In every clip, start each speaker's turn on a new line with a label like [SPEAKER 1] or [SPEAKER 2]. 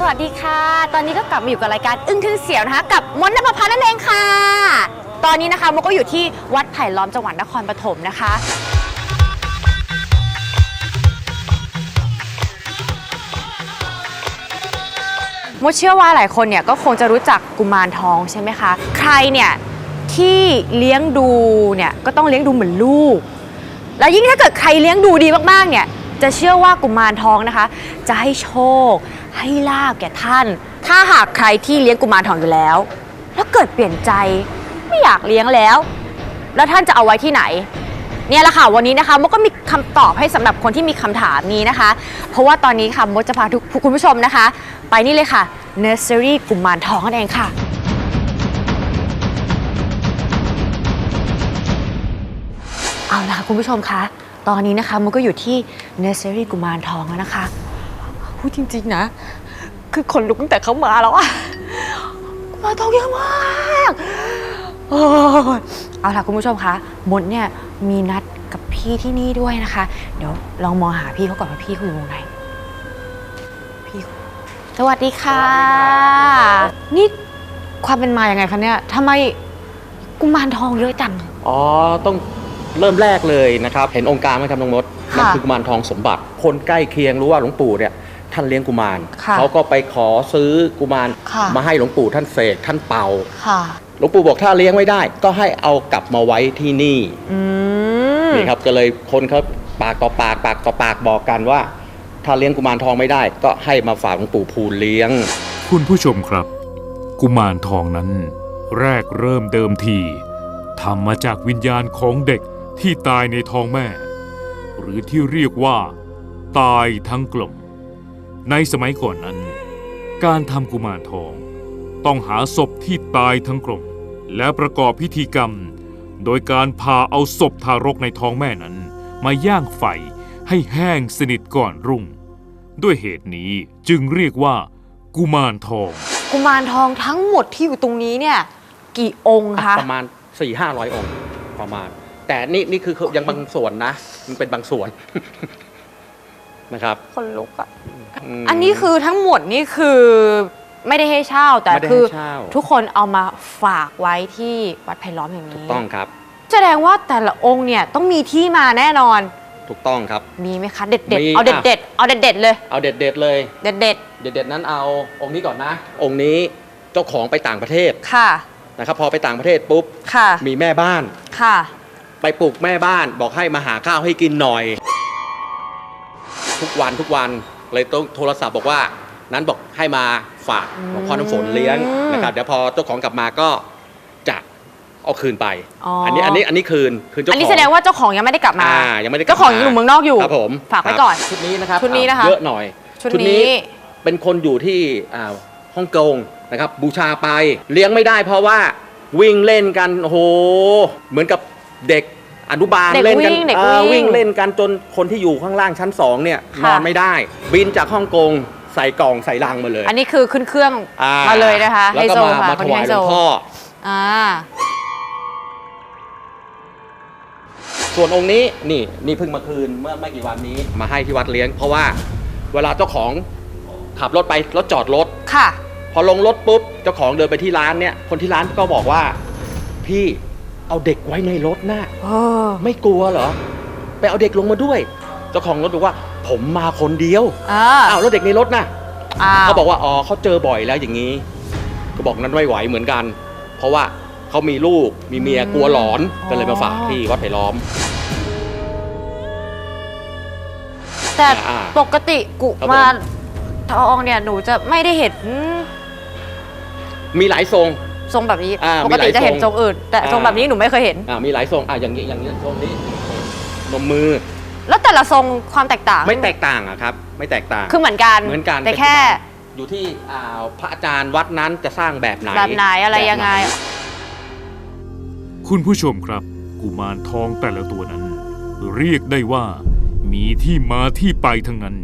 [SPEAKER 1] สวัสดีค่ะ ตอนนี้ก็กลับมาอยู่กับรายการอึ้งทึ่งเสียวนะคะ กับมนต์นภพานั่นเองค่ะ ตอนนี้นะคะมดก็อยู่ที่วัดไผ่ล้อมจังหวัดนครปฐมนะคะ มดเชื่อว่าหลายคนเนี่ยก็คงจะรู้จักกุมารทองใช่ไหมคะ ใครเนี่ยที่เลี้ยงดูเนี่ยก็ต้องเลี้ยงดูเหมือนลูก แล้วยิ่งถ้าเกิดใครเลี้ยงดูดีมากๆเนี่ย จะเชื่อว่ากุมารทองนะคะ จะให้โชค ให้ลาบแก่ท่าน ถ้าหากใครที่เลี้ยงกุมารทองอยู่แล้ว แล้วเกิดเปลี่ยนใจไม่อยากเลี้ยงแล้ว แล้วท่านจะเอาไว้ที่ไหน เนี่ยแหละค่ะวันนี้นะคะมดก็มีคำตอบให้สำหรับคนที่มีคำถามนี้นะคะ เพราะว่าตอนนี้ค่ะมดจะพาทุกคุณผู้ชมนะคะ ไปนี่เลยค่ะ Nursery กุมารทองนั่นเองค่ะเอาล่ะคุณผู้ชมคะ ตอนนี้นะคะมันก็อยู่ที่ Nursery กุมารทองแล้วนะคะ พูดจริงๆนะ คือคนลุกตั้งแต่เขามาแล้วอะกุมารทองเยอะมากโอ้ยเอาล่ะคุณผู้ชมคะมดเนี่ยมีนัดกับพี่ที่นี่ด้วยนะคะ เดี๋ยวลองมองหาพี่เขาก่อนว่าพี่เขาอยู่ตรงไหน พี่สวัสดีค่ะ นี่ความเป็นมาอย่างไงคะเนี่ยทำไมกุมารทองเยอะจัง
[SPEAKER 2] อ๋อ ต้อง เริ่มแรกเลยนะครับ เห็นองค์การไหมครับน้องมด
[SPEAKER 1] ค่ะ
[SPEAKER 2] นั่นคือกุมารทองสมบัติ คนใกล้เคียงรู้ว่าหลวงปู่เนี่ยท่านเลี้ยงกุมาร
[SPEAKER 1] ค่ะ
[SPEAKER 2] เขาก็ไปขอซื้อกุมาร
[SPEAKER 1] ค่ะ
[SPEAKER 2] มาให้หลวงปู่ท่านเสกท่านเป่า
[SPEAKER 1] ค่ะ
[SPEAKER 2] หลวงปู่บอกถ้าเลี้ยงไม่ได้ ก็ให้เอากลับมาไว้ที่นี่
[SPEAKER 1] อืม
[SPEAKER 2] นี่ครับก็เลยคนเขาปากต่อปากปากต่อปากบอกกันว่า ถ้าเลี้ยงกุมารทองไม่ได้ ก็ให้มาฝากหลวงปู่ภูลเลี้ยง
[SPEAKER 3] คุณผู้ชมครับ กุมารทองนั้น แรกเริ่มเดิมทีทำมาจากวิญญาณของเด็ก ที่ตายในท้องแม่ หรือที่เรียกว่า ตายทั้งกลม ในสมัยก่อนนั้น การทำกุมารทอง ต้องหาศพที่ตายทั้งกลม และประกอบพิธีกรรม โดยการพาเอาศพทารกในท้องแม่นั้น มาย่างไฟให้แห้งสนิทก่อนรุ่ง ด้วยเหตุนี้จึงเรียกว่า กุมารทอง
[SPEAKER 1] กุมารทองทั้งหมดที่อยู่ตรงนี้เนี่ย กี่องค์คะ
[SPEAKER 2] ประมาณ4ี่ห้าร้อยองค์ประมาณ แต่นี่นี่คือยังบางส่วนนะมันเป็นบางส่วนนะครับ
[SPEAKER 1] คนลุกอะ
[SPEAKER 2] ม
[SPEAKER 1] อันนี้คือทั้งหมดนี่คือไม่ได้ให้เช่าแต่
[SPEAKER 2] ไม่ได้
[SPEAKER 1] คือ
[SPEAKER 2] ให้เช่า
[SPEAKER 1] ทุกคนเอามาฝากไว้ที่วัดไผ่ล้อมแห่งนี้
[SPEAKER 2] ต้องครับ
[SPEAKER 1] แสดงว่าแต่ละองค์เนี่ยต้องมีที่มาแน่นอน
[SPEAKER 2] ถูกต้องครับ
[SPEAKER 1] มีไหมคะเด็ดเด็ด
[SPEAKER 2] มี
[SPEAKER 1] เอาเด็ดเด็ดเอาเด็ดเด็ดเลย
[SPEAKER 2] เอาเด็ดเด็ดๆเลย
[SPEAKER 1] เด็ดเด็ด
[SPEAKER 2] เด็ดเด็ดๆนั้นเอาองค์นี้ก่อนนะ องค์นี้เจ้าของไปต่างประเทศ
[SPEAKER 1] ค่ะ
[SPEAKER 2] นะครับพอไปต่างประเทศปุ๊บ
[SPEAKER 1] ค่ะ
[SPEAKER 2] มีแม่บ้าน
[SPEAKER 1] ค่ะ
[SPEAKER 2] ไปปลุกแม่บ้านบอกให้มาหาข้าวให้กินหน่อย ทุกวันทุกวันเลยต้องโทรศัพท์บอกว่า นั้นบอกให้มาฝากหลวงพ่อน้ำฝนเลี้ยง
[SPEAKER 1] อืม
[SPEAKER 2] นะครับเดี๋ยวพอเจ้าของกลับมาก็จะเอาคืนไป
[SPEAKER 1] อ๋ออั
[SPEAKER 2] นนี้อันนี้อันนี้คืนคืนเจ้าของ
[SPEAKER 1] อันนี้แสดงว่าเจ้าของยังไม่ได้กลับมา
[SPEAKER 2] อ่ายังไม่ได้กลับ
[SPEAKER 1] เจ้าของยังอยู่เมืองนอกอยู่
[SPEAKER 2] ครับผม
[SPEAKER 1] ฝากไว้
[SPEAKER 2] ครับ
[SPEAKER 1] ก่อน
[SPEAKER 2] ชุดนี้นะครับ
[SPEAKER 1] ชุดนี้นะคะ
[SPEAKER 2] เยอะหน่อย
[SPEAKER 1] ชุดนี้
[SPEAKER 2] เป็นคนอยู่ที่อ่าฮ่องกงนะครับบูชาไปเลี้ยงไม่ได้เพราะว่าวิ่งเล่นกันโอ้โหเหมือนกับ เด็กอนุบาล
[SPEAKER 1] เด็ก
[SPEAKER 2] เล่นกัน
[SPEAKER 1] วิ่งเด็ก
[SPEAKER 2] อ่า
[SPEAKER 1] วิ่ง
[SPEAKER 2] วิ่งเล่นกันจนคนที่อยู่ข้างล่างชั้นสองเนี่ย
[SPEAKER 1] ค่ะ
[SPEAKER 2] นอนไม่ได้ บินจากฮ่องกงใส่กล่องใส่ลังมาเลย
[SPEAKER 1] อันนี้คือขึ้นเครื่อง
[SPEAKER 2] อ่
[SPEAKER 1] มาเลยนะคะ
[SPEAKER 2] แล้ว
[SPEAKER 1] ไฮ
[SPEAKER 2] ก็
[SPEAKER 1] โซ
[SPEAKER 2] มา
[SPEAKER 1] ค่ะ
[SPEAKER 2] มา
[SPEAKER 1] ค
[SPEAKER 2] ถ
[SPEAKER 1] นนี้
[SPEAKER 2] วา
[SPEAKER 1] ไฮ
[SPEAKER 2] ยห
[SPEAKER 1] โซ
[SPEAKER 2] ลวงพ่อ
[SPEAKER 1] อ่า
[SPEAKER 2] ส่วนองค์นี้นี่นี่เพิ่งมาคืนเมื่อไม่กี่วันนี้มาให้ที่วัดเลี้ยง เพราะว่าเวลาเจ้าของขับรถไปรถจอดรถ
[SPEAKER 1] ค่ะ
[SPEAKER 2] พอลงรถปุ๊บเจ้าของเดินไปที่ร้านเนี่ยคนที่ร้านก็บอกว่า พี่ เอาเด็กไว้ในรถนะ
[SPEAKER 1] เออ
[SPEAKER 2] ไม่กลัวเหรอ ไปเอาเด็กลงมาด้วย เจ้าของรถบอกว่า ผมมาคนเดียว
[SPEAKER 1] อ่า
[SPEAKER 2] อ้าวแล้วเด็กในรถนะ
[SPEAKER 1] อ้าว
[SPEAKER 2] เขาบอกว่าอ๋อเขาเจอบ่อยแล้วอย่างนี้ ก็บอกนั้นไม่ไหวเหมือนกัน เพราะว่าเขามีลูกมีเมียกลัวหลอนก็เลยมาฝากที่วัดไผ่ล้อม
[SPEAKER 1] แต่
[SPEAKER 2] อ่า
[SPEAKER 1] ปกติกุ
[SPEAKER 2] ครับผม
[SPEAKER 1] มารทองเนี่ยหนูจะไม่ได้เห็น
[SPEAKER 2] มีหลายทรง
[SPEAKER 1] ทรงแบบนี้
[SPEAKER 2] อ่า
[SPEAKER 1] ปกติ
[SPEAKER 2] มีหลาย
[SPEAKER 1] จะเห็น
[SPEAKER 2] ท
[SPEAKER 1] ท
[SPEAKER 2] ร
[SPEAKER 1] รงงอื่น แต่ทรง
[SPEAKER 2] อ่า
[SPEAKER 1] แบบนี้หนูไม่เคยเห็น
[SPEAKER 2] อ่ามีหลายทรงอ่าอย่างนี้อย่างนี้ทรงนี้นมมือ
[SPEAKER 1] แล้วแต่ละทรงความแตกต่าง
[SPEAKER 2] ไม่แตกต่างอะครับ ไม่แตกต่าง
[SPEAKER 1] คือเหมือนกัน
[SPEAKER 2] เหมือนกัน
[SPEAKER 1] แต่แค่
[SPEAKER 2] อยู่ที่อ่าพระอาจารย์วัดนั้นจะสร้างแบบไหน
[SPEAKER 1] แบบไหนอะไร
[SPEAKER 2] แบบ
[SPEAKER 1] ยังไง
[SPEAKER 3] คุณผู้ชมครับ กุมารทองแต่ละตัวนั้น เรียกได้ว่า มีที่มาที่ไปทั้งนั้น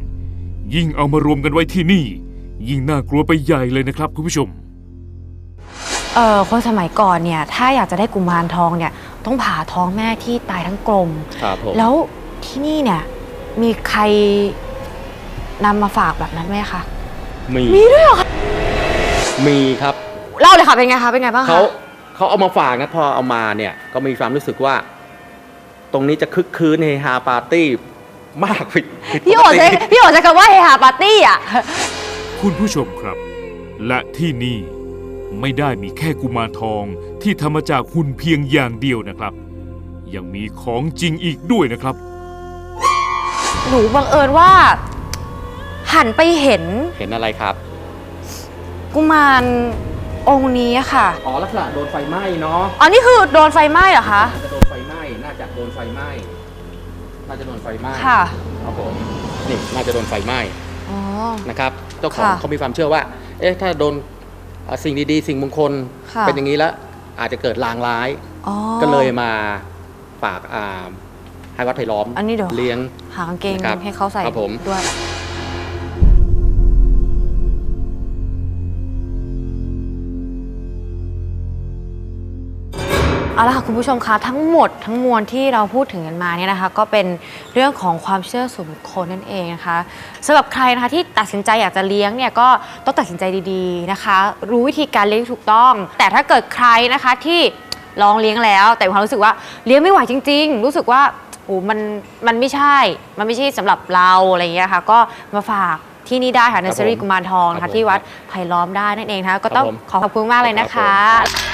[SPEAKER 3] ยิ่งเอามารวมกันไว้ที่นี่ ยิ่งน่ากลัวไปใหญ่เลยนะครับคุณผู้ชม
[SPEAKER 1] เออคนสมัยก่อนเนี่ยถ้าอยากจะได้กุมารทองเนี่ยต้องผ่าท้องแม่ที่ตายทั้งกลม
[SPEAKER 2] ครับผม
[SPEAKER 1] แล้วที่นี่เนี่ยมีใครนำมาฝากแบบนั้นไหมคะ
[SPEAKER 2] มี
[SPEAKER 1] มีด้วยเหรอคะ
[SPEAKER 2] มีครับ
[SPEAKER 1] เล่าเลยค่ะเป็นไงคะเป็นไงบ้างคะ
[SPEAKER 2] เขาเขาเอามาฝากนะพอเอามาเนี่ยก็มีความรู้สึกว่า ตรงนี้จะคึกคืนเฮฮาปาร์ตี้มากผิดผิด
[SPEAKER 1] พี่โอ
[SPEAKER 2] ปก
[SPEAKER 1] ใช้
[SPEAKER 2] ติ
[SPEAKER 1] พี่โอใช้คำว่าเฮฮาปาร์ตี้อะ
[SPEAKER 3] คุณผู้ชมครับ และที่นี่ ไม่ได้มีแค่กุมารทองที่ทำมาจากหุ่นเพียงอย่างเดียวนะครับ ยังมีของจริงอีกด้วยนะครับ
[SPEAKER 1] หนูบังเอิญว่า หันไปเห็น
[SPEAKER 2] เห็นอะไรครับ
[SPEAKER 1] กุมารองค์นี้อะค่ะ
[SPEAKER 2] อ๋อลักษณะโดนไฟไหม้เนาะ
[SPEAKER 1] อ๋อนี่คือโดนไฟไหม้เหรอคะ
[SPEAKER 2] น่าจะโดนไฟไหม้ น่าจะโดนไฟไหม้ น่าจะโดนไฟไหม้
[SPEAKER 1] ค่ะ
[SPEAKER 2] ครับผมนี่น่าจะโดนไฟไหม้
[SPEAKER 1] อ๋อ
[SPEAKER 2] นะครับ เจ้าของ
[SPEAKER 1] ค่ะ
[SPEAKER 2] เขามีความเชื่อว่า เอ๊ะ ถ้าโดนเอ่อ สิ่งดีๆ สิ่งมงคล
[SPEAKER 1] ค่ะ
[SPEAKER 2] เป็นอย่างนี้แล้วอาจจะเกิดลางร้าย
[SPEAKER 1] อ๋อ
[SPEAKER 2] ก็เลยมาฝากอ่าให้วัดไผ่ล้อม
[SPEAKER 1] อันนี้เดี๋ยว
[SPEAKER 2] เลี้ยง
[SPEAKER 1] หากางเกง
[SPEAKER 2] ครับ
[SPEAKER 1] ให้เขาใส่
[SPEAKER 2] ครับผม
[SPEAKER 1] ด้วย เอาละค่ะคุณผู้ชมคะทั้งหมดทั้งมวลที่เราพูดถึงกันมาเนี่ยนะคะ ก็เป็นเรื่องของความเชื่อส่วนบุคคลนั่นเองนะคะสำหรับใครนะคะที่ตัดสินใจอยากจะเลี้ยงเนี่ยก็ต้องตัดสินใจดีๆนะคะ รู้วิธีการเลี้ยงที่ถูกต้อง แต่ถ้าเกิดใครนะคะที่ลองเลี้ยงแล้ว แต่มีความรู้สึกว่าเลี้ยงไม่ไหวจริง ๆ รู้สึกว่าโอ้มันมันไม่ใช่ มันไม่ใช่สำหรับเราอะไรอย่างเงี้ยค่ะ ก็มาฝากที่นี่ได้ค่ะเนสซรี
[SPEAKER 2] ผม
[SPEAKER 1] กุมารทองนะ
[SPEAKER 2] ครั
[SPEAKER 1] คะ
[SPEAKER 2] บผม
[SPEAKER 1] ที่วัดไผ่ล้อมได้นั่นเองนะคะก็ต้อง
[SPEAKER 2] ครับผม
[SPEAKER 1] ขอขอบคุณมากเลยนะ
[SPEAKER 2] ครั
[SPEAKER 1] คะ